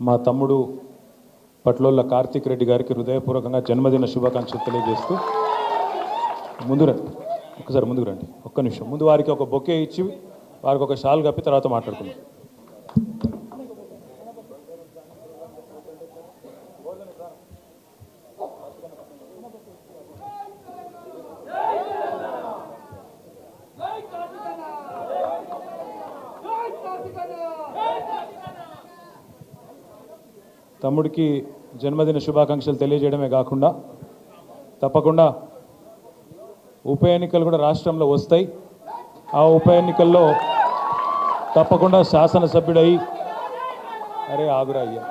మా తమ్ముడు పట్లోళ్ళ కార్తీక్ రెడ్డి గారికి హృదయపూర్వకంగా జన్మదిన శుభాకాంక్షలు తెలియజేస్తూ ముందు రండి ఒకసారి ముందుకు రండి ఒక్క నిమిషం. ముందు వారికి ఒక బొకే ఇచ్చి వారికి ఒక షాల్ కప్పి తర్వాత మాట్లాడుకుందాం. తమ్ముడికి జన్మదిన శుభాకాంక్షలు తెలియజేయడమే కాకుండా తప్పకుండా ఉప ఎన్నికలు కూడా రాష్ట్రంలో వస్తాయి. ఆ ఉప ఎన్నికల్లో తప్పకుండా శాసనసభ్యుడై అరే ఆగురా అయ్యా.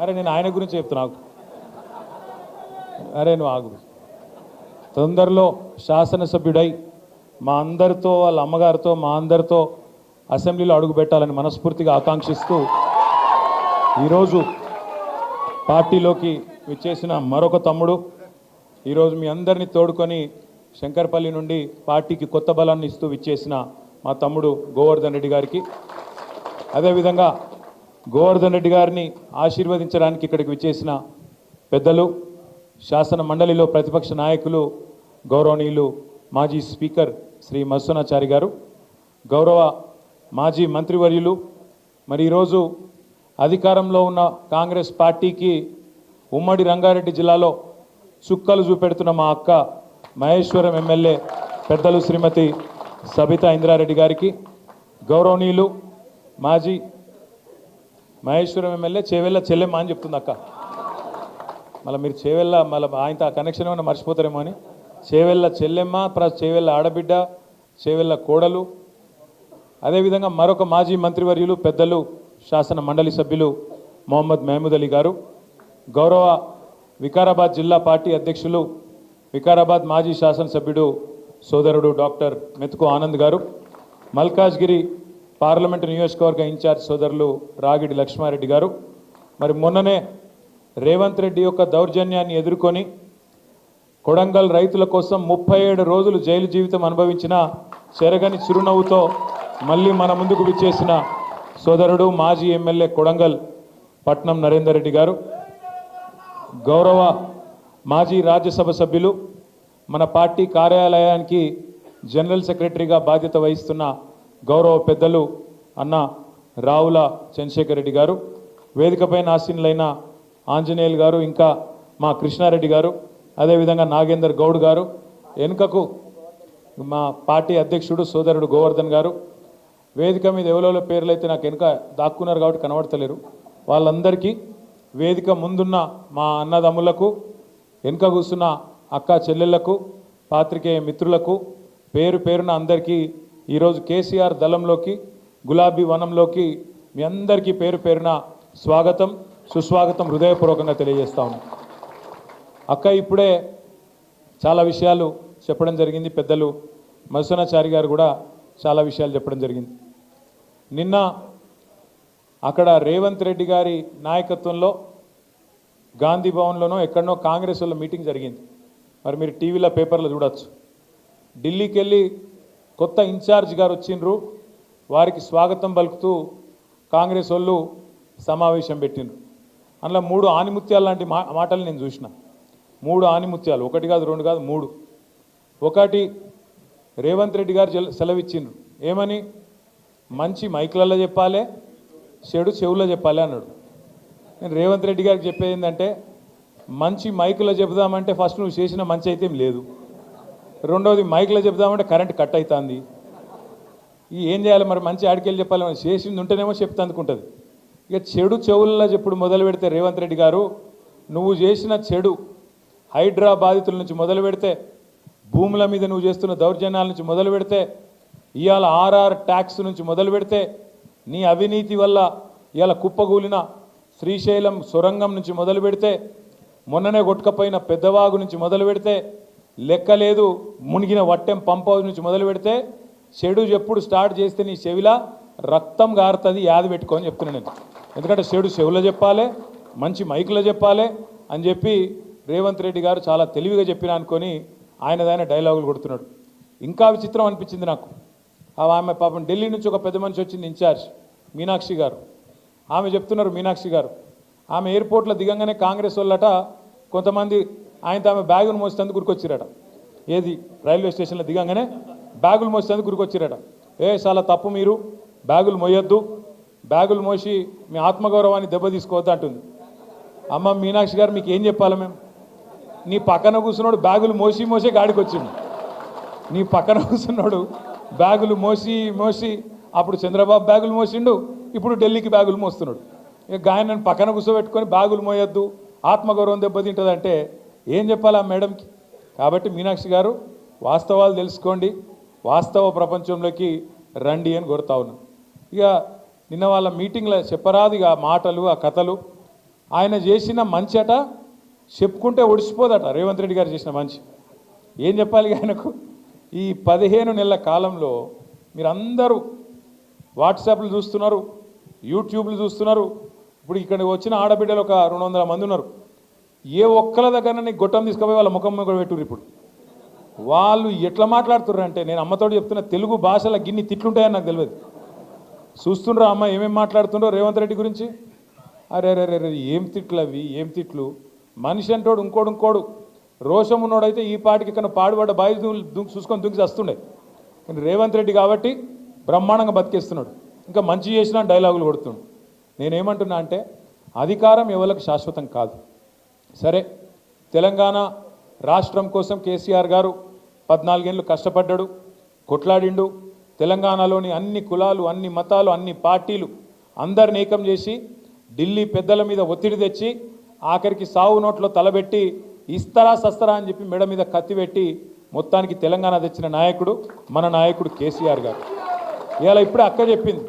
అరే నేను ఆయన గురించి చెప్తున్నా అరే నువ్వు ఆగు. తొందరలో శాసనసభ్యుడై మా అందరితో వాళ్ళ అమ్మగారితో మా అందరితో అసెంబ్లీలో అడుగు పెట్టాలని మనస్ఫూర్తిగా ఆకాంక్షిస్తూ ఈరోజు పార్టీలోకి విచ్చేసిన మరొక తమ్ముడు. ఈరోజు మీ అందరినీ తోడుకొని శంకర్పల్లి నుండి పార్టీకి కొత్త బలాన్ని ఇస్తూ విచ్చేసిన మా తమ్ముడు గోవర్ధన్ రెడ్డి గారికి. అదేవిధంగా గోవర్ధన్ రెడ్డి గారిని ఆశీర్వదించడానికి ఇక్కడికి విచ్చేసిన పెద్దలు శాసన మండలిలో ప్రతిపక్ష నాయకులు గౌరవనీయులు మాజీ స్పీకర్ శ్రీ మత్స్వనాచారి గారు గౌరవ మాజీ మంత్రివర్యులు. మరి ఈరోజు అధికారంలో ఉన్న కాంగ్రెస్ పార్టీకి ఉమ్మడి రంగారెడ్డి జిల్లాలో చుక్కలు చూపెడుతున్న మా అక్క మహేశ్వరం ఎమ్మెల్యే పెద్దలు శ్రీమతి సబితా ఇంద్రారెడ్డి గారికి గౌరవనీయులు మాజీ మహేశ్వరం ఎమ్మెల్యే చేవెళ్ళ చెల్లెమ్మ అని చెప్తుంది అక్క. మళ్ళీ మీరు చేవెళ్ళ మళ్ళీ ఆయనతో ఆ కనెక్షన్ ఏమైనా మర్చిపోతారేమో అని. చేవెళ్ళ చెల్లెమ్మ ప్లస్ చేవెళ్ళ ఆడబిడ్డ చేవెళ్ళ కోడలు. అదేవిధంగా మరొక మాజీ మంత్రివర్యులు పెద్దలు శాసన మండలి సభ్యులు మొహమ్మద్ మహమూద్ అలీ గారు గౌరవ వికారాబాద్ జిల్లా పార్టీ అధ్యక్షులు వికారాబాద్ మాజీ శాసనసభ్యుడు సోదరుడు డాక్టర్ మెతుకు ఆనంద్ గారు మల్కాజ్గిరి పార్లమెంటు నియోజకవర్గ ఇన్ఛార్జ్ సోదరులు రాగిడి లక్ష్మారెడ్డి గారు. మరి మొన్ననే రేవంత్ రెడ్డి యొక్క దౌర్జన్యాన్ని ఎదుర్కొని కొడంగల్ రైతుల కోసం ముప్పై ఏడు రోజులు జైలు జీవితం అనుభవించిన చెరగని చిరునవ్వుతో మళ్ళీ మన ముందుకు విచ్చేసిన సోదరుడు మాజీ ఎమ్మెల్యే కొడంగల్ పట్నం నరేందర్ రెడ్డి గారు. గౌరవ మాజీ రాజ్యసభ సభ్యులు మన పార్టీ కార్యాలయానికి జనరల్ సెక్రటరీగా బాధ్యత వహిస్తున్న గౌరవ పెద్దలు అన్న రావుల చంద్రశేఖర్ రెడ్డి గారు వేదికపైన ఆసీనులైన ఆంజనేయులు గారు ఇంకా మా కృష్ణారెడ్డి గారు అదేవిధంగా నాగేందర్ గౌడ్ గారు వెనుకకు మా పార్టీ అధ్యక్షుడు సోదరుడు గోవర్ధన్ గారు వేదిక మీద ఎవరెవరో పేర్లు అయితే నాకు వెనుక దాక్కున్నారు కాబట్టి కనబడతలేరు. వాళ్ళందరికీ వేదిక ముందున్న మా అన్నదమ్ములకు వెనుక కూర్చున్న అక్క చెల్లెళ్ళకు పాత్రికేయ మిత్రులకు పేరు పేరున అందరికీ ఈరోజు కేసీఆర్ దళంలోకి గులాబీ వనంలోకి మీ అందరికీ పేరు పేరున స్వాగతం సుస్వాగతం హృదయపూర్వకంగా తెలియజేస్తాము అక్క ఇప్పుడే చాలా విషయాలు చెప్పడం జరిగింది పెద్దలు మధుసనాచారి గారు కూడా చాలా విషయాలు చెప్పడం జరిగింది. నిన్న అక్కడ రేవంత్ రెడ్డి గారి నాయకత్వంలో గాంధీ భవన్లోనో ఎక్కడనో కాంగ్రెస్ వాళ్ళ మీటింగ్ జరిగింది. మరి మీరు టీవీలో పేపర్లో చూడొచ్చు. ఢిల్లీకి వెళ్ళి కొత్త ఇన్ఛార్జ్ గారు వచ్చిండ్రు. వారికి స్వాగతం పలుకుతూ కాంగ్రెస్ వాళ్ళు సమావేశం పెట్టిండ్రు. అందులో మూడు ఆనిముత్యాలు లాంటి మా మాటలు నేను చూసిన. మూడు ఆనిముత్యాలు. ఒకటి కాదు రెండు కాదు మూడు. ఒకటి రేవంత్ రెడ్డి గారు సెలవిచ్చిండ్రు. ఏమని? మంచి మైకులలో చెప్పాలి చెడు చెవుల్లో చెప్పాలి అన్నాడు. నేను రేవంత్ రెడ్డి గారికి చెప్పేది ఏంటంటే మంచి మైకులో చెబుదామంటే ఫస్ట్ నువ్వు చేసిన మంచి అయితే లేదు. రెండోది మైక్లో చెబుదామంటే కరెంట్ కట్ అవుతుంది ఈ ఏం చేయాలి మరి? మంచి ఆడికెళ్ళి చెప్పాలి మరి. చేసింది ఉంటేనేమో చెప్తే అనుకుంటుంది. ఇక చెడు చెవుల్లో చెప్పుడు మొదలు పెడితే రేవంత్ రెడ్డి గారు నువ్వు చేసిన చెడు హైడ్రా బాధితుల నుంచి మొదలు పెడితే భూముల మీద నువ్వు చేస్తున్న దౌర్జన్యాల నుంచి మొదలు పెడితే ఇవాళ ఆర్ఆర్ ట్యాక్స్ నుంచి మొదలు పెడితే నీ అవినీతి వల్ల ఇవాళ కుప్పగూలిన శ్రీశైలం సొరంగం నుంచి మొదలు పెడితే మొన్ననే కొట్టుకపోయిన పెద్దవాగు నుంచి మొదలు పెడితే లెక్కలేదు మునిగిన వట్టెం పంప్ హౌస్ నుంచి మొదలు పెడితే చెడు ఎప్పుడు స్టార్ట్ చేస్తే నీ చెవిలా రక్తం గారుతుంది యాది పెట్టుకొని చెప్తున్నాను నేను. ఎందుకంటే షెడు చెవులో చెప్పాలి మంచి మైకులో చెప్పాలి అని చెప్పి రేవంత్ రెడ్డి గారు చాలా తెలివిగా చెప్పిన అనుకొని ఆయనదైన డైలాగులు కొడుతున్నాడు. ఇంకా విచిత్రం అనిపించింది నాకు. ఆమె పాపం ఢిల్లీ నుంచి ఒక పెద్ద మనిషి వచ్చింది ఇన్ఛార్జ్ మీనాక్షి గారు. ఆమె చెప్తున్నారు మీనాక్షి గారు. ఆమె ఎయిర్పోర్ట్లో దిగంగానే కాంగ్రెస్ వాళ్ళట కొంతమంది ఆయనతో ఆమె బ్యాగును మోసేందుకు గురికొచ్చిరట. ఏది? రైల్వే స్టేషన్లో దిగంగానే బ్యాగులు మోసేందుకు గురికొచ్చిరట. ఏ చాలా తప్పు మీరు. బ్యాగులు మోయొద్దు. బ్యాగులు మోసి మీ ఆత్మగౌరవాన్ని దెబ్బ తీసుకోవద్దు అంటుంది. అమ్మ మీనాక్షి గారు మీకు ఏం చెప్పాలి మేము? నీ పక్కన కూర్చున్నాడు బ్యాగులు మోసి మోసే గాడికి వచ్చిండు నీ పక్కన కూర్చున్నాడు బ్యాగులు మోసి మోసి అప్పుడు చంద్రబాబు బ్యాగులు మోసిండు ఇప్పుడు ఢిల్లీకి బ్యాగులు మోస్తున్నాడు. ఇక ఆయనను పక్కన కూర్చోబెట్టుకొని బ్యాగులు మోయొద్దు ఆత్మగౌరవం దెబ్బతింటుందంటే ఏం చెప్పాలి ఆ మేడంకి? కాబట్టి మీనాక్షి గారు వాస్తవాలు తెలుసుకోండి వాస్తవ ప్రపంచంలోకి రండి అని కోరుతా ఉన్నాను. ఇక నిన్న వాళ్ళ మీటింగ్లో చెప్పరాదు ఇక ఆ మాటలు ఆ కథలు. ఆయన చేసిన మంచి అట చెప్పుకుంటే ఒడిసిపోదట. రేవంత్ రెడ్డి గారు చేసిన మంచి. ఏం చెప్పాలి ఆయనకు? ఈ పదిహేను నెలల కాలంలో మీరందరూ వాట్సాప్లు చూస్తున్నారు యూట్యూబ్లు చూస్తున్నారు. ఇప్పుడు ఇక్కడ వచ్చిన ఆడబిడ్డలు ఒక రెండు వందల మంది ఉన్నారు. ఏ ఒక్కల దగ్గర నీ గొట్టం తీసుకుపోయి వాళ్ళ ముఖం కూడా పెట్టుర్రు ఇప్పుడు. వాళ్ళు ఎట్లా మాట్లాడుతుర్రు అంటే నేను అమ్మతోడు చెప్తున్న తెలుగు భాషల గిన్ని తిట్లుంటాయని నాకు తెలియదు. చూస్తుండ్రా అమ్మ ఏమేమి మాట్లాడుతుండ్రో రేవంత్ రెడ్డి గురించి? అరే అరే అరే అరే, ఏం తిట్లు అవి ఏం తిట్లు? మనిషి అంటోడు ఇంకోడు ఇంకోడు. రోషం ఉన్నోడైతే ఈ పాటికి ఇక్కడ పాడుబడ్డ బాయి చూసుకొని దుంకి వస్తుండే కానీ రేవంత్ రెడ్డి కాబట్టి బ్రహ్మాండంగా బతికేస్తున్నాడు. ఇంకా మంచి చేసినా డైలాగులు కొడుతున్నాడు నేనేమంటున్నా అంటే అధికారం ఎవరికి శాశ్వతం కాదు. సరే తెలంగాణ రాష్ట్రం కోసం కేసీఆర్ గారు పద్నాలుగేళ్ళు కష్టపడ్డాడు కొట్లాడిండు తెలంగాణలోని అన్ని కులాలు అన్ని మతాలు అన్ని పార్టీలు అందరిని ఏకం చేసి ఢిల్లీ పెద్దల మీద ఒత్తిడి తెచ్చి ఆఖరికి సావు నోట్లో తలబెట్టి ఇస్తరా సస్తరా అని చెప్పి మెడ మీద కత్తి పెట్టి మొత్తానికి తెలంగాణ తెచ్చిన నాయకుడు మన నాయకుడు కేసీఆర్ గారు. ఇవాళ ఇప్పుడే అక్క చెప్పింది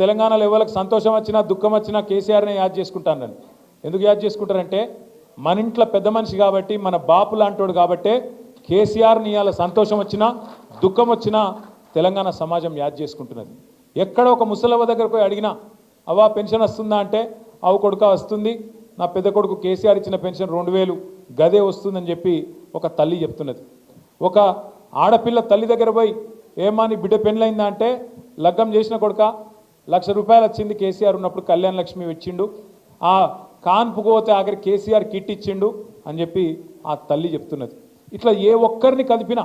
తెలంగాణలో ఎవరికి సంతోషం వచ్చినా దుఃఖం వచ్చినా కేసీఆర్నే యాద్ చేసుకుంటానని. ఎందుకు యాద్ చేసుకుంటారంటే మన ఇంట్లో పెద్ద మనిషి కాబట్టి మన బాపు లాంటోడు కాబట్టే కేసీఆర్ని ఇవాళ సంతోషం వచ్చినా దుఃఖం వచ్చినా తెలంగాణ సమాజం యాద్ చేసుకుంటున్నది. ఎక్కడ ఒక ముసలవ్వ దగ్గరకు పోయి అడిగినా అవ్వా పెన్షన్ వస్తుందా? అంటే అవు కొడుక వస్తుంది. నా పెద్ద కొడుకు కేసీఆర్ ఇచ్చిన పెన్షన్ రెండు వేలు. గదే వస్తుందని చెప్పి ఒక తల్లి చెప్తున్నది. ఒక ఆడపిల్ల తల్లి దగ్గర పోయి ఏమా నీ బిడ్డ పెళ్ళైందా అంటే లగ్గం చేసిన కొడుక లక్ష రూపాయలు వచ్చింది కేసీఆర్ ఉన్నప్పుడు కళ్యాణ లక్ష్మి ఇచ్చిండు. ఆ కాన్పుకు పోతే ఆఖరి కేసీఆర్ కిట్ ఇచ్చిండు అని చెప్పి ఆ తల్లి చెప్తున్నది. ఇట్లా ఏ ఒక్కరిని కదిపినా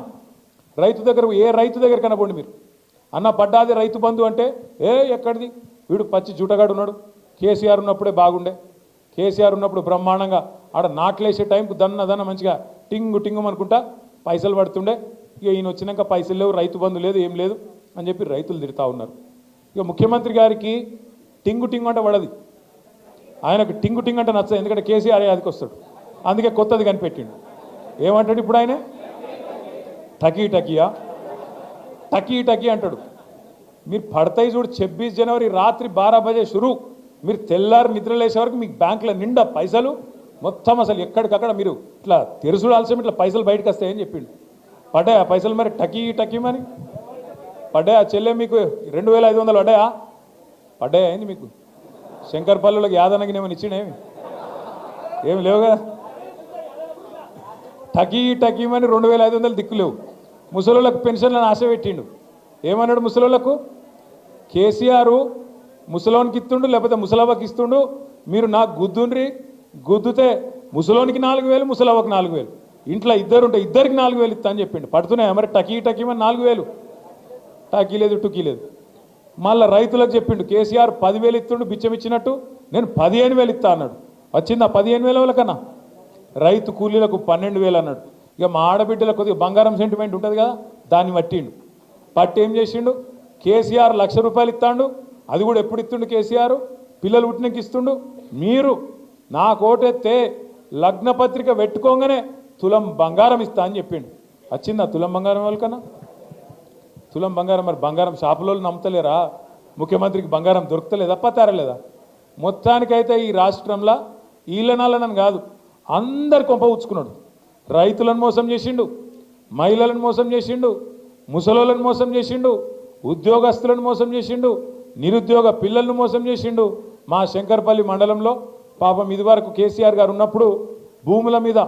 రైతు దగ్గర ఏ రైతు దగ్గర కనబడి మీరు? అన్న పడ్డాది రైతు బంధు అంటే ఏ ఎక్కడిది? వీడు పచ్చి జూటగాడు ఉన్నాడు. కేసీఆర్ ఉన్నప్పుడే బాగుండే. కేసీఆర్ ఉన్నప్పుడు బ్రహ్మాండంగా ఆడ నాట్లేసే టైంకు దన్న దన్న మంచిగా టింగు టింగు అనుకుంటా పైసలు పడుతుండే. ఇక ఈయన వచ్చినాక పైసలు లేవు రైతు బంధు లేదు ఏం లేదు అని చెప్పి రైతులు తిడతా ఉన్నారు. ఇక ముఖ్యమంత్రి గారికి టింగు టింగు అంటే పడది. ఆయనకు టింగు టింగు అంటే నచ్చదు ఎందుకంటే కేసీఆర్ అదికి వస్తాడు. అందుకే కొత్తది కనిపెట్టిండు. ఏమంటాడు ఇప్పుడు ఆయన? టకీ టకియా? టకీ టకీ అంటాడు. మీరు పడతాయి చూడు ఛబ్బీస్ జనవరి రాత్రి బారా బజే షురూ. మీరు తెల్లారి నిద్ర లేసే వరకు మీకు బ్యాంకులో నిండా పైసలు మొత్తం అసలు ఎక్కడికక్కడ మీరు ఇట్లా తెరుసుడు ఆలస్యం ఇట్లా పైసలు బయటకు వస్తాయని చెప్పిండు. పడ్డాయా పైసలు మరి? టకీ టకీ పడ్డా పడ్డాయా? చెల్లె మీకు రెండు వేల ఐదు వందలు పడ్డాయా? పడ్డాయా ఏంది మీకు? శంకర్పల్లిలోకి యాదనకి ఏమైనా ఇచ్చిండేమి ఏమి లేవు కదా? టకీ టకీమని రెండు వేల ఐదు వందలు దిక్కులేవు ముసలోళ్ళకు పెన్షన్లను ఆశ పెట్టిండు. ఏమన్నాడు ముసలోళ్ళకు? కేసీఆర్ ముసలోనికి ఇస్తుండు లేకపోతే ముసలవ్వకి ఇస్తుండు మీరు నాకు గుద్దుండ్రి గుద్దుతే ముసలోనికి నాలుగు వేలు ముసలవ్వకి నాలుగు వేలు. ఇంట్లో ఇద్దరు ఉంటే ఇద్దరికి నాలుగు వేలు ఇస్తా అని చెప్పిండు. పడుతున్నాయి మరి టకీ టకీమని నాలుగు వేలు. టకీ లేదు టుకీ లేదు. మళ్ళీ రైతులకు చెప్పిండు కేసీఆర్ పదివేలు ఇస్తుండు బిచ్చం ఇచ్చినట్టు నేను పదిహేను వేలు ఇస్తా అన్నాడు. వచ్చిందా పదిహేను వేల వాళ్ళకన్నా? రైతు కూలీలకు పన్నెండు వేలు అన్నాడు. ఇక మా ఆడబిడ్డల కొద్దిగా బంగారం సెంటిమెంట్ ఉంటుంది కదా దాన్ని పట్టిండు. పట్టి ఏం చేసిండు? కేసీఆర్ లక్ష రూపాయలు ఇస్తాడు అది కూడా ఎప్పుడు ఇస్తుండు కేసీఆర్? పిల్లలు పుట్టినకి ఇస్తుండు? మీరు నా కోటెత్తే లగ్న పత్రిక పెట్టుకోగానే తులం బంగారం ఇస్తా అని చెప్పిండు. వచ్చిందా తులం బంగారం వాళ్ళకన్నా తులం బంగారం మరి బంగారం షాపులో నమ్ముతలేరా? ముఖ్యమంత్రికి బంగారం దొరుకుతలేదా? పతారలేదా మొత్తానికైతే ఈ రాష్ట్రంలో ఈలనాలనని కాదు అందరు కొంప ఉచ్చుకున్నాడు రైతులను మోసం చేసిండు మహిళలను మోసం చేసిండు ముసలోళ్ళను మోసం చేసిండు ఉద్యోగస్తులను మోసం చేసిండు నిరుద్యోగ పిల్లలను మోసం చేసిండు మా శంకర్పల్లి మండలంలో. పాపం ఇదివరకు కేసీఆర్ గారు ఉన్నప్పుడు భూముల మీద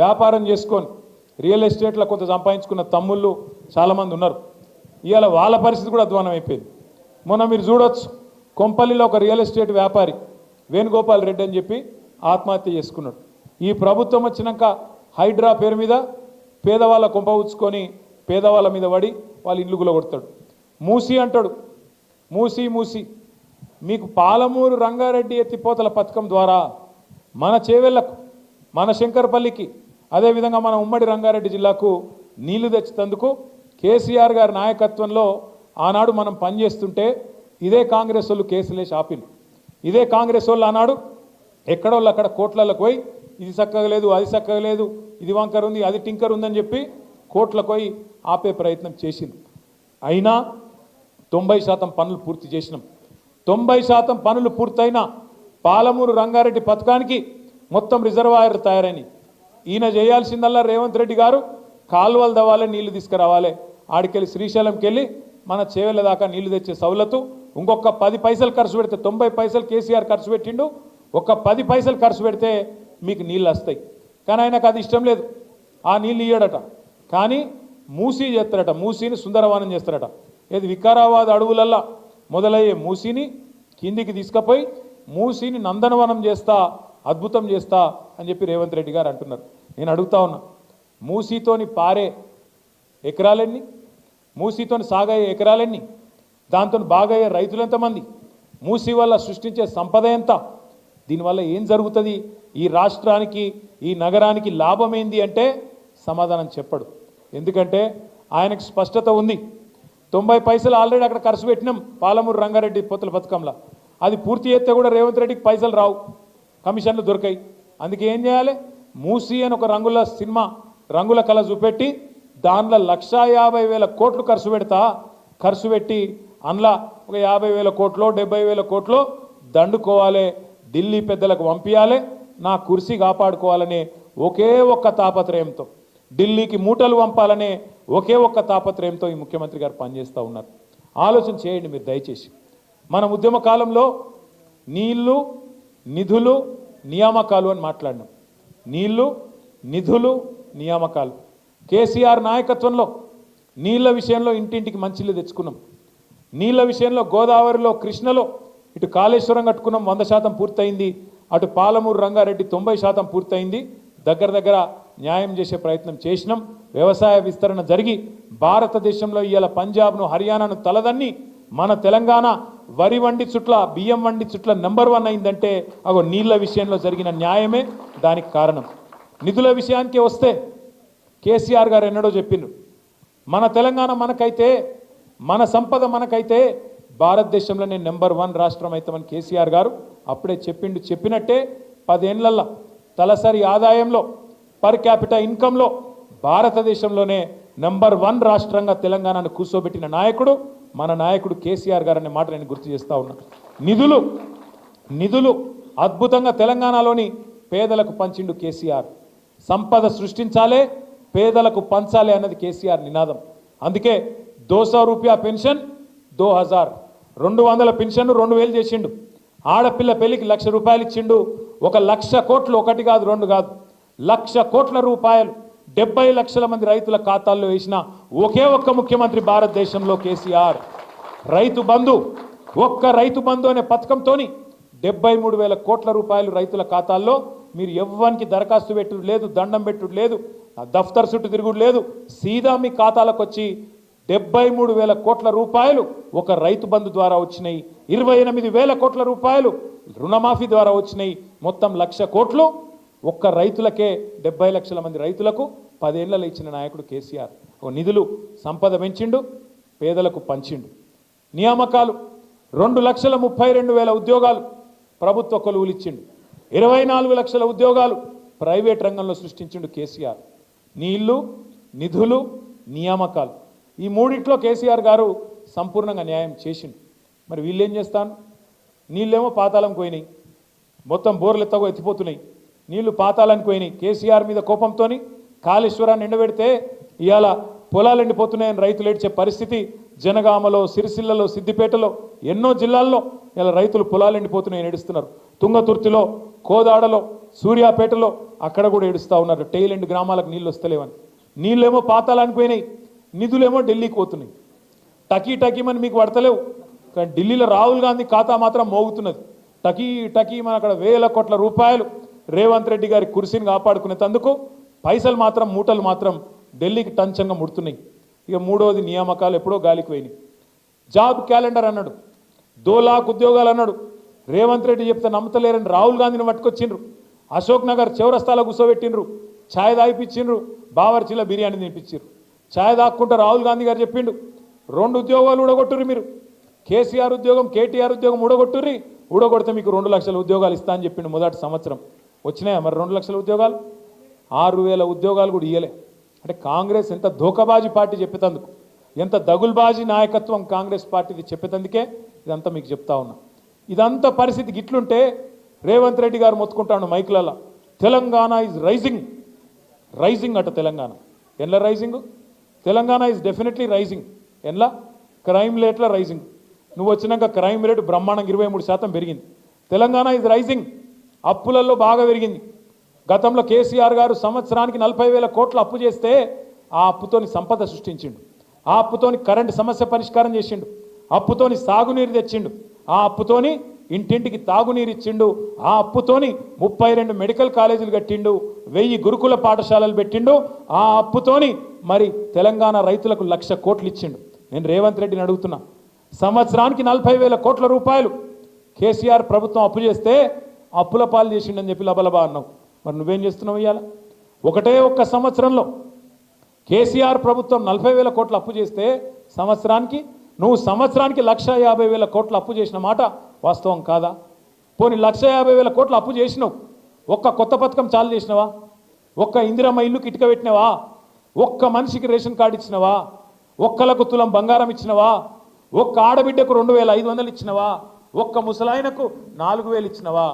వ్యాపారం చేసుకొని రియల్ ఎస్టేట్లో కొంత సంపాదించుకున్న తమ్ముళ్ళు చాలామంది ఉన్నారు. ఇవాళ వాళ్ళ పరిస్థితి కూడా అధ్వానం అయిపోయింది. మొన్న మీరు చూడొచ్చు కొంపల్లిలో ఒక రియల్ ఎస్టేట్ వ్యాపారి వేణుగోపాల్ రెడ్డి అని చెప్పి ఆత్మహత్య చేసుకున్నాడు. ఈ ప్రభుత్వం వచ్చినాక హైడ్రా పేరు మీద పేదవాళ్ళ కొంప ఉచ్చుకొని పేదవాళ్ళ మీద పడి వాళ్ళ ఇల్లు కొడతాడు మూసి అంటాడు మూసి మూసి. మీకు పాలమూరు రంగారెడ్డి ఎత్తిపోతల పథకం ద్వారా మన చేవెళ్ళకు మన శంకరపల్లికి అదేవిధంగా మన ఉమ్మడి రంగారెడ్డి జిల్లాకు నీళ్ళు తెచ్చినందుకు కేసీఆర్ గారి నాయకత్వంలో ఆనాడు మనం పనిచేస్తుంటే ఇదే కాంగ్రెస్ వాళ్ళు కేసులేసి ఆపిలు ఇదే కాంగ్రెస్ వాళ్ళు ఆనాడు ఎక్కడోళ్ళు అక్కడ కోట్లకు పోయి ఇది చక్కగా లేదు అది చక్కగా లేదు ఇది వంకర ఉంది అది టింకర్ ఉందని చెప్పి కోట్లకు పోయి ఆపే ప్రయత్నం చేసింది అయినా తొంభై శాతం పనులు పూర్తి చేసినాం. తొంభై శాతం పనులు పూర్తయిన పాలమూరు రంగారెడ్డి పథకానికి మొత్తం రిజర్వాయర్ తయారని ఈయన చేయాల్సిందల్లా రేవంత్ రెడ్డి గారు కాలువలు దవ్వాలి నీళ్ళు తీసుకురావాలి. ఆడికెళ్ళి శ్రీశైలంకి వెళ్ళి మన చేవెళ్ళ దాకా నీళ్ళు తెచ్చే సవలతు ఇంకొక పది పైసలు ఖర్చు పెడితే తొంభై పైసలు కేసీఆర్ ఖర్చు పెట్టిండు. ఒక పది పైసలు ఖర్చు పెడితే మీకు నీళ్ళు వస్తాయి. కానీ ఆయనకు అది ఇష్టం లేదు. ఆ నీళ్ళు ఇయ్యడట. కానీ మూసీ చేస్తారట. మూసీని సుందరవనం చేస్తారట. ఏది వికారాబాద్ అడవులల్లా మొదలయ్యే మూసీని కిందికి తీసుకుపోయి మూసీని నందనవనం చేస్తా అద్భుతం చేస్తా అని చెప్పి రేవంత్ రెడ్డి గారు అంటున్నారు. నేను అడుగుతా ఉన్నా మూసీతోని పారే ఎకరాలెన్ని? మూసీతోని సాగయ్యే ఎకరాలెన్ని? దాంతో బాగయ్యే రైతులు ఎంతమంది? మూసీ వల్ల సృష్టించే సంపద ఎంత? దీనివల్ల ఏం జరుగుతుంది? ఈ రాష్ట్రానికి ఈ నగరానికి లాభం ఏంది అంటే సమాధానం చెప్పడు. ఎందుకంటే ఆయనకు స్పష్టత ఉంది. తొంభై పైసలు ఆల్రెడీ అక్కడ ఖర్చు పెట్టినాం పాలమూరు రంగారెడ్డి పొత్తుల పథకంలో అది పూర్తి చేస్తే కూడా రేవంత్ రెడ్డికి పైసలు రావు. కమిషన్లు దొరికాయి. అందుకే ఏం చేయాలి? మూసీ అని ఒక రంగుల సినిమా రంగుల కళ చూపెట్టి దానిలో లక్షా యాభై వేల కోట్లు ఖర్చు పెడతా ఖర్చు పెట్టి అందులో ఒక యాభై వేల కోట్లో డెబ్బై వేల కోట్లో దండుకోవాలి ఢిల్లీ పెద్దలకు పంపించాలి నా కుర్సీ కాపాడుకోవాలనే ఒకే ఒక్క తాపత్రయంతో. ఢిల్లీకి మూటలు పంపాలనే ఒకే ఒక్క తాపత్రయంతో ఈ ముఖ్యమంత్రి గారు పనిచేస్తూ ఉన్నారు. ఆలోచన చేయండి మీరు దయచేసి. మన ఉద్యమ కాలంలో నీళ్ళు నిధులు నియామకాలు అని మాట్లాడినాం. నీళ్ళు నిధులు నియామకాలు. కేసీఆర్ నాయకత్వంలో నీళ్ళ విషయంలో ఇంటింటికి మంచిలు తెచ్చుకున్నాం. నీళ్ళ విషయంలో గోదావరిలో కృష్ణలో ఇటు కాళేశ్వరం కట్టుకున్నాం వంద శాతం పూర్తయింది. అటు పాలమూరు రంగారెడ్డి తొంభై శాతం పూర్తయింది. దగ్గర దగ్గర న్యాయం చేసే ప్రయత్నం చేసినాం. వ్యవసాయ విస్తరణ జరిగి భారతదేశంలో ఇవాళ పంజాబ్ను హర్యానాను తలదన్ని మన తెలంగాణ వరి వండి చుట్ల బియ్యం వండి చుట్ల నెంబర్ వన్ అయిందంటే అగో నీళ్ళ విషయంలో జరిగిన న్యాయమే దానికి కారణం. నిధుల విషయానికి వస్తే కేసీఆర్ గారు ఎన్నడో చెప్పిండ్రు. మన తెలంగాణ మనకైతే మన సంపద మనకైతే భారతదేశంలోనే నెంబర్ వన్ రాష్ట్రం అవుతామని కేసీఆర్ గారు అప్పుడే చెప్పిండు. చెప్పినట్టే పదేళ్ళల్లో తలసరి ఆదాయంలో పర్ క్యాపిటల్ ఇన్కంలో భారతదేశంలోనే నెంబర్ వన్ రాష్ట్రంగా తెలంగాణను కూర్చోబెట్టిన నాయకుడు మన నాయకుడు కేసీఆర్ గారు అనే మాట నేను గుర్తు చేస్తా ఉన్నా. నిధులు నిధులు అద్భుతంగా తెలంగాణలోని పేదలకు పంచిండు కేసీఆర్. సంపద సృష్టించాలే పేదలకు పంచాలి అన్నది కేసీఆర్ నినాదం. అందుకే దో రూపాయ పెన్షన్ దో హజార్. రెండు వందల పెన్షన్ రెండు వేలు చేసిండు. ఆడపిల్ల పెళ్ళికి లక్ష రూపాయలు ఇచ్చిండు. ఒక లక్ష కోట్లు ఒకటి కాదు రెండు కాదు. లక్ష కోట్ల రూపాయలు డెబ్బై లక్షల మంది రైతుల ఖాతాల్లో వేసిన ఒకే ఒక్క ముఖ్యమంత్రి భారతదేశంలో కేసీఆర్. రైతు బంధు ఒక్క రైతు బంధు అనే పథకంతోని డెబ్బై మూడు వేల కోట్ల రూపాయలు రైతుల ఖాతాల్లో మీరు ఎవ్వరికి దరఖాస్తు పెట్టుడు లేదు దండం పెట్టుడు లేదు ఆ దఫ్తర్ చుట్టూ తిరుగుడు లేదు సీదా మీ ఖాతాలకు వచ్చి డెబ్బై మూడు వేల కోట్ల రూపాయలు ఒక రైతు బంధు ద్వారా వచ్చినాయి. ఇరవై ఎనిమిది వేల కోట్ల రూపాయలు రుణమాఫీ ద్వారా వచ్చినాయి. మొత్తం లక్ష కోట్లు ఒక్క రైతులకే డెబ్బై లక్షల మంది రైతులకు పదేళ్ళలో ఇచ్చిన నాయకుడు కేసీఆర్. ఓ నిధులు సంపద పెంచిండు పేదలకు పంచిండు. నియామకాలు రెండు లక్షల ముప్పై రెండు వేల ఉద్యోగాలు ప్రభుత్వ కొలువులు ఇచ్చిండు. ఇరవై నాలుగు లక్షల ఉద్యోగాలు ప్రైవేట్ రంగంలో సృష్టించిండు కేసీఆర్. నీళ్ళు నిధులు నియామకాలు. ఈ మూడిట్లో కేసీఆర్ గారు సంపూర్ణంగా న్యాయం చేసిండు. మరి వీళ్ళేం చేస్తాను? నీళ్ళేమో పాతాళం పోయినాయి. మొత్తం బోర్లు ఎత్తగో ఎత్తిపోతున్నాయి. నీళ్ళు పాతాలని పోయినాయి. కేసీఆర్ మీద కోపంతోని కాళేశ్వరాన్ని ఎండబెడితే ఇవాళ పొలాలు ఎండిపోతున్నాయని రైతులు ఏడ్చే పరిస్థితి జనగామలో సిరిసిల్లలో సిద్దిపేటలో ఎన్నో జిల్లాల్లో ఇలా రైతులు పొలాలు ఎండిపోతున్నాయని ఏడుస్తున్నారు. తుంగతుర్తిలో కోదాడలో సూర్యాపేటలో అక్కడ కూడా ఏడుస్తూ ఉన్నారు. టెయిల్ ఎండ్ గ్రామాలకు నీళ్ళు వస్తలేవని. నీళ్ళేమో పాతాలని పోయినాయి. నిధులేమో ఢిల్లీకి పోతున్నాయి. టకీ టకీమని మీకు పడతలేవు. కానీ ఢిల్లీలో రాహుల్ గాంధీ ఖాతా మాత్రం మోగుతున్నది. టకీ టకీ మన అక్కడ వేల కోట్ల రూపాయలు రేవంత్ రెడ్డి గారి కుర్సీని కాపాడుకునేందుకు పైసలు మాత్రం మూటలు మాత్రం ఢిల్లీకి టంచంగా ముడుతున్నాయి. ఇక మూడోది నియామకాలు ఎప్పుడో గాలికి పోయినాయి. జాబ్ క్యాలెండర్ అన్నాడు. దో లాక్ ఉద్యోగాలు అన్నాడు. రేవంత్ రెడ్డి చెప్తే నమ్మతలేరని రాహుల్ గాంధీని పట్టుకొచ్చిండ్రు. అశోక్ నగర్ చివరస్తాల కూర్చోబెట్టిండ్రు ఛాయ్ తాగిపించిండ్రు బావర్చిలో బిర్యానీ తినిపించారు ఛాయ్ తాక్కుంటే రాహుల్ గాంధీ గారు చెప్పిండు. రెండు ఉద్యోగాలు ఊడగొట్టుర్రు మీరు. కేసీఆర్ ఉద్యోగం కేటీఆర్ ఉద్యోగం ఊడగొట్టుర్రి. ఊడగొడితే మీకు రెండు లక్షల ఉద్యోగాలు ఇస్తా అని చెప్పిండు మొదటి సంవత్సరం. వచ్చినాయా? మరి రెండు లక్షల ఉద్యోగాలు? ఆరు వేల ఉద్యోగాలు కూడా ఇయ్యలే. అంటే కాంగ్రెస్ ఎంత ధోకబాజీ పార్టీ చెప్పేతందుకు. ఎంత దగుల్బాజీ నాయకత్వం కాంగ్రెస్ పార్టీది చెప్పేతందుకే ఇదంతా మీకు చెప్తా ఉన్నా. ఇదంతా పరిస్థితి గిట్లుంటే రేవంత్ రెడ్డి గారు మొత్తుకుంటాను మైకులలో. తెలంగాణ ఈజ్ రైజింగ్ రైజింగ్ అట Telangana. ఎన్ల rising Telangana is definitely rising ఎన్లా crime రేట్ల రైజింగ్ నువ్వు వచ్చినాక క్రైమ్ రేటు బ్రహ్మాండంగా ఇరవై మూడు శాతం పెరిగింది. తెలంగాణ ఈజ్ రైజింగ్ అప్పులలో బాగా పెరిగింది. గతంలో కేసీఆర్ గారు సంవత్సరానికి నలభై వేల కోట్లు అప్పు చేస్తే ఆ అప్పుతోని సంపద సృష్టించిండు. ఆ అప్పుతోని కరెంటు సమస్య పరిష్కారం చేసిండు. అప్పుతోని సాగునీరు తెచ్చిండు. ఆ అప్పుతోని ఇంటింటికి తాగునీరు ఇచ్చిండు. ఆ అప్పుతోని ముప్పై రెండు మెడికల్ కాలేజీలు కట్టిండు. వెయ్యి గురుకుల పాఠశాలలు పెట్టిండు. ఆ అప్పుతోని మరి తెలంగాణ రైతులకు లక్ష కోట్లు ఇచ్చిండు. నేను రేవంత్ రెడ్డిని అడుగుతున్నా. సంవత్సరానికి నలభై వేల కోట్ల రూపాయలు కేసీఆర్ ప్రభుత్వం అప్పు చేస్తే అప్పుల పాలు చేసిండని చెప్పి లబలబా అన్నావు. మరి నువ్వేం చేస్తున్నావు ఇవాళ ఒకటే ఒక్క సంవత్సరంలో కేసీఆర్ ప్రభుత్వం నలభై వేల కోట్లు అప్పు చేస్తే సంవత్సరానికి నువ్వు సంవత్సరానికి లక్ష యాభై వేల కోట్లు అప్పు చేసిన మాట వాస్తవం కాదా? పోనీ లక్ష యాభై వేల కోట్లు అప్పు చేసినావు. ఒక్క కొత్త పథకం చాలు చేసినవా? ఒక్క ఇందిరమ్మ ఇల్లు కిటిక పెట్టినవా? ఒక్క మనిషికి రేషన్ కార్డు ఇచ్చినవా? ఒక్కలకు తులం బంగారం ఇచ్చినవా? ఒక్క ఆడబిడ్డకు రెండు వేల ఐదు వందలు ఇచ్చినవా? ఒక్క ముసలాయనకు నాలుగు వేలు ఇచ్చినవా?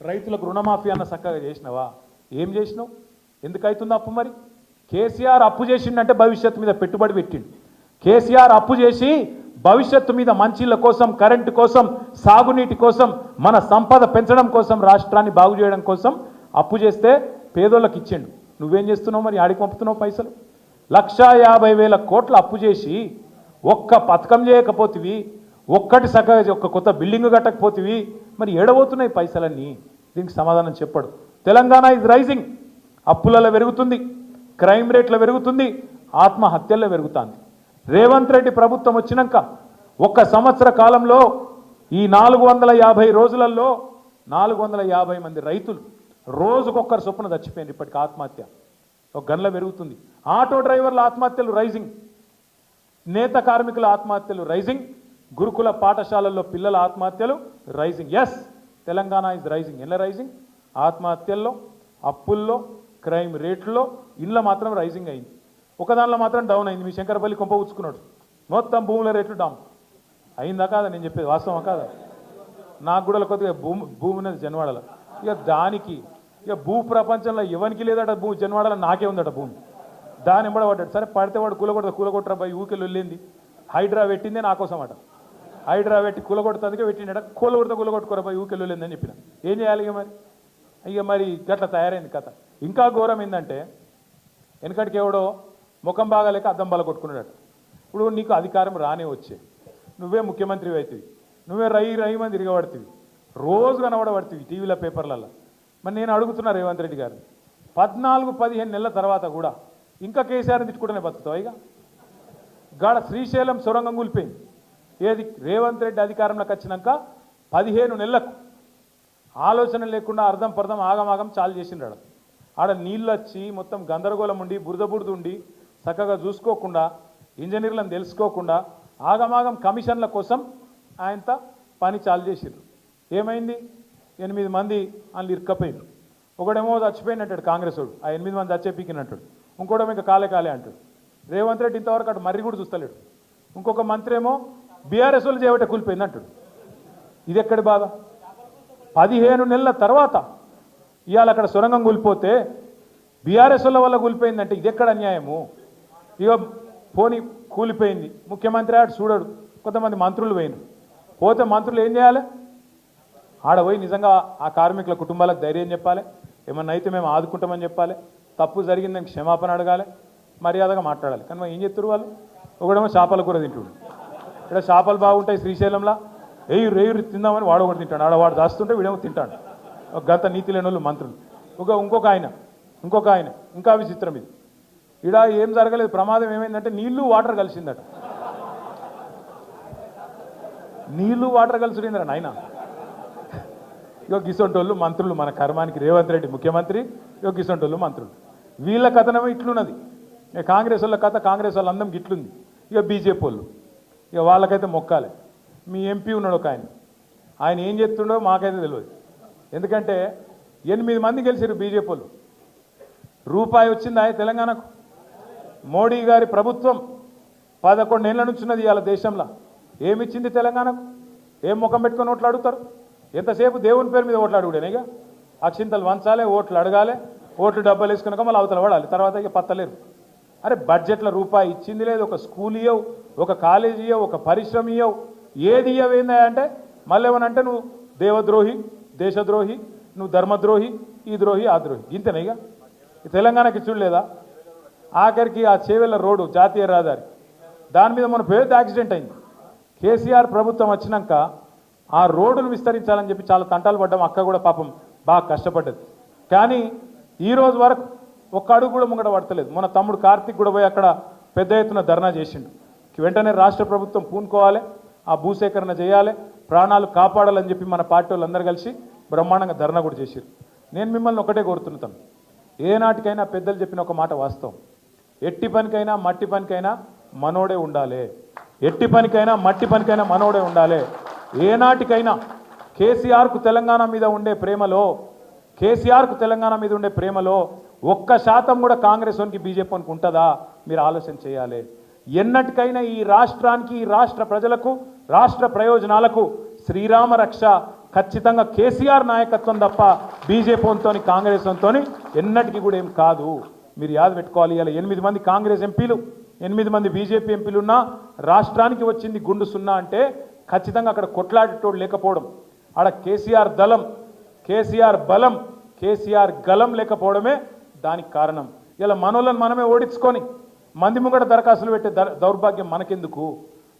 రైతులకు రుణమాఫీ అన్న చక్కగా చేసినవా? ఏం చేసినావు? ఎందుకు అవుతుంది అప్పు మరి? కేసీఆర్ అప్పు చేసిండంటే భవిష్యత్తు మీద పెట్టుబడి పెట్టిండు. కేసీఆర్ అప్పు చేసి భవిష్యత్తు మీద మంచిళ్ళ కోసం కరెంటు కోసం సాగునీటి కోసం మన సంపద పెంచడం కోసం రాష్ట్రాన్ని బాగు చేయడం కోసం అప్పు చేస్తే పేదోళ్ళకి ఇచ్చిండు. నువ్వేం చేస్తున్నావు మరి? ఆడికి పంపుతున్నావు పైసలు? లక్షా యాభై వేల కోట్ల అప్పు చేసి ఒక్క పథకం చేయకపోతివి ఒక్కటి సగ ఒక్క కొత్త బిల్డింగ్ కట్టకపోతేవి. మరి ఏడబోతున్నాయి పైసలన్నీ? దీనికి సమాధానం చెప్పాడు. తెలంగాణ ఇస్ రైజింగ్ అప్పులలో పెరుగుతుంది. క్రైమ్ రేట్లో పెరుగుతుంది. ఆత్మహత్యల్లో పెరుగుతుంది. రేవంత్ రెడ్డి ప్రభుత్వం వచ్చినాక ఒక సంవత్సర కాలంలో ఈ నాలుగు వందల యాభై రోజులలో నాలుగు వందల యాభై మంది రైతులు రోజుకొక్కరు చొప్పున చచ్చిపోయింది ఇప్పటికి ఆత్మహత్య. ఒక గన్ల పెరుగుతుంది. ఆటో డ్రైవర్ల ఆత్మహత్యలు రైజింగ్ నేత కార్మికుల ఆత్మహత్యలు రైజింగ్ గురుకుల పాఠశాలల్లో పిల్లల ఆత్మహత్యలు rising is Telangana is rising ఎలా రైజింగ్ ఆత్మహత్యల్లో అప్పుల్లో క్రైమ్ రేట్లో ఇళ్ళ మాత్రం రైజింగ్ అయింది. ఒకదానిలో మాత్రం డౌన్ అయింది. మీ శంకరపల్లి కొంప ఉచ్చుకున్నాడు. మొత్తం భూముల రేట్లు డౌన్ అయిందా కాదా? నేను చెప్పేది వాస్తవం కాదా? నాకు కూడా కొద్దిగా భూమి భూమి ఉన్నది జన్వాడలో. ఇక దానికి ఇక భూ ప్రపంచంలో ఎవరికి లేదట భూ? జన్వాడలో నాకే ఉందట భూమి. దాని ఎంబడ పడ్డాడు. సరే పడితే వాడు కూలగొడతా కూలగొట్టరా పోయి ఊకెళ్ళి వెళ్ళింది హైడ్రా పెట్టిందే నా కోసం అట హైడ్రా పెట్టి కూలగొడుతుందికే పెట్టిండ కూలగొడితే కూలగొట్టుకోరా ఊకెళ్ళలేదని చెప్పిన. ఏం చేయాలి ఇక మరి? ఇక మరి గట్ల తయారైంది కథ. ఇంకా ఘోరం ఏంటంటే వెనకటికి ఎవడో ముఖం బాగాలేక అద్దం బల కొట్టుకున్నాడు ఇప్పుడు నీకు అధికారం రానే వచ్చే. నువ్వే ముఖ్యమంత్రి అవుతుంది నువ్వే రై రై మంది తిరగబడుతుంది రోజు కనబడబడుతుంది టీవీలో పేపర్లలో మరి నేను అడుగుతున్నా రేవంత్ రెడ్డి గారు పద్నాలుగు పదిహేను నెలల తర్వాత కూడా ఇంకా కేసీఆర్ని తిట్టుకుంటూనే బతుకుతావు ఇక? గాడ శ్రీశైలం సొరంగం కూలిపోయింది. ఏది రేవంత్ రెడ్డి అధికారంలోకి వచ్చినాక పదిహేను నెలలకు ఆలోచన లేకుండా అర్థం పర్థం ఆగమాగం చాలు చేసిండాడు ఆడ నీళ్ళు వచ్చి మొత్తం గందరగోళం ఉండి బురద బురద ఉండి చక్కగా చూసుకోకుండా ఇంజనీర్లను తెలుసుకోకుండా ఆగమాగం కమిషన్ల కోసం ఆయనత పని చాలు చేసిండ్రు. ఏమైంది? ఎనిమిది మంది వాళ్ళు ఇరుక్కపోయిండ్రు. ఒకడేమో చచ్చిపోయింది అంటాడు కాంగ్రెస్ వాడు. ఆ ఎనిమిది మంది చచ్చే పీకినంటాడు ఇంకోటేమో ఇంకా కాలే కాలే అంటాడు. రేవంత్ రెడ్డి ఇంతవరకు అటు మర్రి కూడా చూస్తలేడు. ఇంకొక మంత్రి ఏమో బీఆర్ఎస్ వాళ్ళు చేయబట్టే కూలిపోయింది అంటాడు. ఇది ఎక్కడి బాధ? పదిహేను నెలల తర్వాత ఇవాళ అక్కడ సొరంగం కూలిపోతే బీఆర్ఎస్ల వల్ల కూలిపోయిందంటే ఇది ఎక్కడ అన్యాయము? ఇక పోని కూలిపోయింది. ముఖ్యమంత్రి ఆడు చూడడు. కొంతమంది మంత్రులు పోయినారు పోతే మంత్రులు ఏం చేయాలి? ఆడ పోయి నిజంగా ఆ కార్మికుల కుటుంబాలకు ధైర్యం చెప్పాలి. ఏమన్నా అయితే మేము ఆదుకుంటామని చెప్పాలి. తప్పు జరిగిందని క్షమాపణ అడగాలి. మర్యాదగా మాట్లాడాలి. కానీ ఏం చెప్తారు వాళ్ళు? ఒకడేమో చేపల కూర తింటుడు. ఇక్కడ చేపలు బాగుంటాయి శ్రీశైలంలో. ఎయ్యి రేయురు తిందామని వాడు ఒకటి తింటాడు. ఆడ వాడు దాస్తుంటే వీడేమో తింటాడు. ఒక గత నీతి లేని వాళ్ళు మంత్రులు. ఒక ఇంకొక ఆయన ఇంకొక ఆయన. ఇంకా విచిత్రం ఇది. ఇడ ఏం జరగలేదు. ప్రమాదం ఏమైందంటే నీళ్ళు వాటర్ కలిసిందట. నీళ్ళు వాటర్ కలిసిపోయిందిరా నాయన. ఇక గిసొంటోళ్ళు మంత్రులు మన కర్మానికి రేవంత్ రెడ్డి ముఖ్యమంత్రి ఇక గిసొంటోళ్ళు మంత్రులు. వీళ్ళ కథనమే ఇట్లున్నది. కాంగ్రెస్ వాళ్ళ కథ కాంగ్రెస్ వాళ్ళ ఇట్లుంది ఇక బీజేపీ వాళ్ళు. ఇక వాళ్ళకైతే మొక్కాలి. మీ ఎంపీ ఉన్నాడు ఒక ఆయన. ఆయన ఏం చెప్తుండో మాకైతే తెలియదు ఎందుకంటే ఎనిమిది మంది గెలిచారు బీజేపీ వాళ్ళు. రూపాయి ఆయన తెలంగాణకు? మోడీ గారి ప్రభుత్వం పదకొండేళ్ళ నుంచి ఉన్నది ఇవాళ దేశంలో. ఏమిచ్చింది తెలంగాణకు? ఏం ముఖం పెట్టుకొని ఓట్లు అడుగుతారు? ఎంతసేపు దేవుని పేరు మీద ఓట్లు అడుగుడేనేగా అక్షింతలు వంచాలి ఓట్లు అడగాలి ఓట్లు డబ్బాలు వేసుకున్నాక మళ్ళీ అవతల పడాలి. తర్వాత ఇక పత్తలేరు. అరే బడ్జెట్లో రూపాయి ఇచ్చింది లేదు ఒక స్కూల్ ఇవ్వవు ఒక కాలేజీ ఇవ్వవు ఒక పరిశ్రమ ఇవ్వవు ఏది ఇయ్యవేందా అంటే మళ్ళీ ఏమనంటే నువ్వు దేవద్రోహి దేశద్రోహి నువ్వు ధర్మద్రోహి ఈ ద్రోహి ఆ ద్రోహి. ఇంతేనా ఇక? తెలంగాణకి చూడలేదా? ఆఖరికి ఆ చేవెళ్ళ రోడ్డు జాతీయ రహదారి. దాని మీద మన పెద్ద యాక్సిడెంట్ అయింది. కేసీఆర్ ప్రభుత్వం వచ్చినాక ఆ రోడ్డును విస్తరించాలని చెప్పి చాలా తంటాలు పడ్డాం. అక్క కూడా పాపం బాగా కష్టపడ్డది. కానీ ఈరోజు వరకు ఒక్క అడుగు కూడా ముంగట పడతలేదు. మన తమ్ముడు కార్తిక్ కూడా పోయి అక్కడ పెద్ద ఎత్తున ధర్నా చేసిండు. వెంటనే రాష్ట్ర ప్రభుత్వం పూనుకోవాలి ఆ భూసేకరణ చేయాలి ప్రాణాలు కాపాడాలని చెప్పి మన పార్టీ వాళ్ళందరూ కలిసి బ్రహ్మాండంగా ధర్నా కూడా చేశారు నేను మిమ్మల్ని ఒకటే కోరుతున్నాను ఏనాటికైనా పెద్దలు చెప్పిన ఒక మాట వాస్తవం. ఎట్టి పనికైనా మట్టి పనికైనా మనోడే ఉండాలి. ఎట్టి పనికైనా మట్టి పనికైనా మనోడే ఉండాలి. ఏనాటికైనా కేసీఆర్కు తెలంగాణ మీద ఉండే ప్రేమలో కేసీఆర్కు తెలంగాణ మీద ఉండే ప్రేమలో ఒక్క శాతం కూడా కాంగ్రెస్ వానికి బీజేపీ వానికి ఉంటుందా? మీరు ఆలోచన చేయాలి. ఎన్నటికైనా ఈ రాష్ట్రానికి ఈ రాష్ట్ర ప్రజలకు రాష్ట్ర ప్రయోజనాలకు శ్రీరామ రక్ష ఖచ్చితంగా కేసీఆర్ నాయకత్వం తప్ప బీజేపీతో కాంగ్రెస్ ఎన్నటికీ కూడా ఏం కాదు. మీరు యాద పెట్టుకోవాలి. ఇలా ఎనిమిది మంది కాంగ్రెస్ ఎంపీలు ఎనిమిది మంది బీజేపీ ఎంపీలు ఉన్నా రాష్ట్రానికి వచ్చింది గుండు సున్నా అంటే ఖచ్చితంగా అక్కడ కొట్లాడేటోడు లేకపోవడం. ఆడ కేసీఆర్ దళం కేసీఆర్ బలం కేసీఆర్ గలం లేకపోవడమే దానికి కారణం. ఇలా మనోళ్ళని మనమే ఓడించుకొని మంది ముంగట దరఖాస్తులు పెట్టే దౌర్భాగ్యం మనకెందుకు?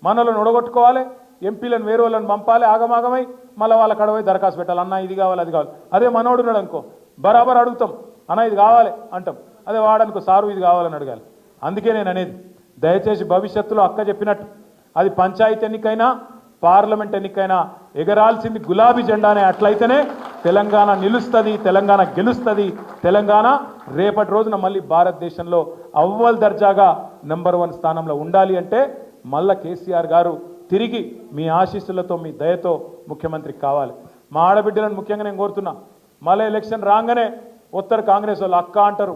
మనోళ్ళని ఒడగొట్టుకోవాలి ఎంపీలను వేరే వాళ్ళని పంపాలి ఆగమాగమై మళ్ళీ వాళ్ళ కడవై దరఖాస్తు పెట్టాలి. అన్న ఇది కావాలి అది కావాలి. అదే మనోడు ఉన్నాడు అనుకో. బరాబర్ అడుగుతాం. అన్న ఇది కావాలి అంటాం. అదే వాడనుకో సారు ఇది కావాలని అడగాలి. అందుకే నేను అనేది దయచేసి భవిష్యత్తులో అక్క చెప్పినట్టు అది పంచాయతీ ఎన్నికైనా పార్లమెంట్ ఎన్నికైనా ఎగరాల్సింది గులాబీ జెండానే. అట్లయితేనే తెలంగాణ నిలుస్తుంది తెలంగాణ గెలుస్తుంది. తెలంగాణ రేపటి రోజున మళ్ళీ భారతదేశంలో అవ్వల్ దర్జాగా నెంబర్ వన్ స్థానంలో ఉండాలి అంటే మళ్ళా కేసీఆర్ గారు తిరిగి మీ ఆశీస్సులతో మీ దయతో ముఖ్యమంత్రి కావాలి. మా ఆడబిడ్డలను ముఖ్యంగా నేను కోరుతున్నా మళ్ళీ ఎలక్షన్ రాగానే ఉత్తర కాంగ్రెస్ వాళ్ళు అక్క అంటారు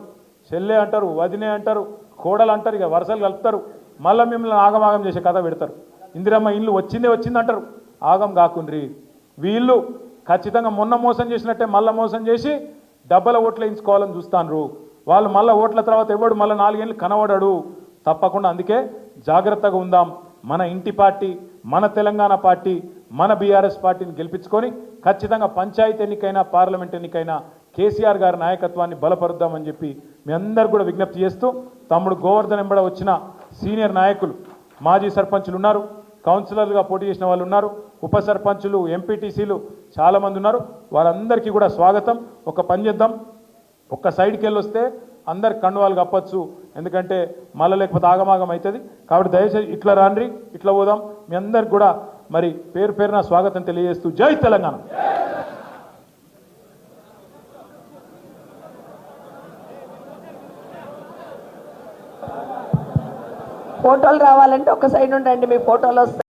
చెల్లె అంటారు వదినే అంటారు కోడలు అంటారు ఇక వరుసలు కలుపుతారు. మళ్ళీ మిమ్మల్ని ఆగమాగం చేసే కథ పెడతారు. ఇందిరమ్మ ఇల్లు వచ్చిందే వచ్చింది అంటారు ఆగం కాకుండ్రి. వీళ్ళు ఖచ్చితంగా మొన్న మోసం చేసినట్టే మళ్ళీ మోసం చేసి డబ్బల ఓట్లు వేయించుకోవాలని చూస్తాను వాళ్ళు మళ్ళీ ఓట్ల తర్వాత ఎవడు మళ్ళీ నాలుగేళ్ళు కనబడడు. తప్పకుండా అందుకే జాగ్రత్తగా ఉందాం. మన ఇంటి పార్టీ మన తెలంగాణ పార్టీ మన బీఆర్ఎస్ పార్టీని గెలిపించుకొని ఖచ్చితంగా పంచాయతీ ఎన్నికైనా పార్లమెంట్ ఎన్నికైనా కేసీఆర్ గారి నాయకత్వాన్ని బలపరుద్దామని చెప్పి మీ అందరు కూడా విజ్ఞప్తి చేస్తూ తమ్ముడు గోవర్ధన్ ఎంబడ వచ్చిన సీనియర్ నాయకులు మాజీ సర్పంచులు ఉన్నారు. కౌన్సిలర్లుగా పోటీ చేసిన వాళ్ళు ఉన్నారు. ఉప సర్పంచులు ఎంపీటీసీలు చాలామంది ఉన్నారు. వారందరికీ కూడా స్వాగతం. ఒక పని చేద్దాం. ఒక్క సైడ్కి వెళ్ళి వస్తే అందరు కండువాలు కప్పచ్చు. ఎందుకంటే మళ్ళీ లేకపోతే ఆగమాగం అవుతుంది. కాబట్టి దయచేసి ఇట్లా రాండ్రి ఇట్లా పోదాం. మీ అందరికి కూడా మరి పేరు పేరున స్వాగతం తెలియజేస్తూ జై తెలంగాణ. ఫోటోలు రావాలంటే ఒక సైడ్ ఉండండి మీ ఫోటోలు వస్తాయి.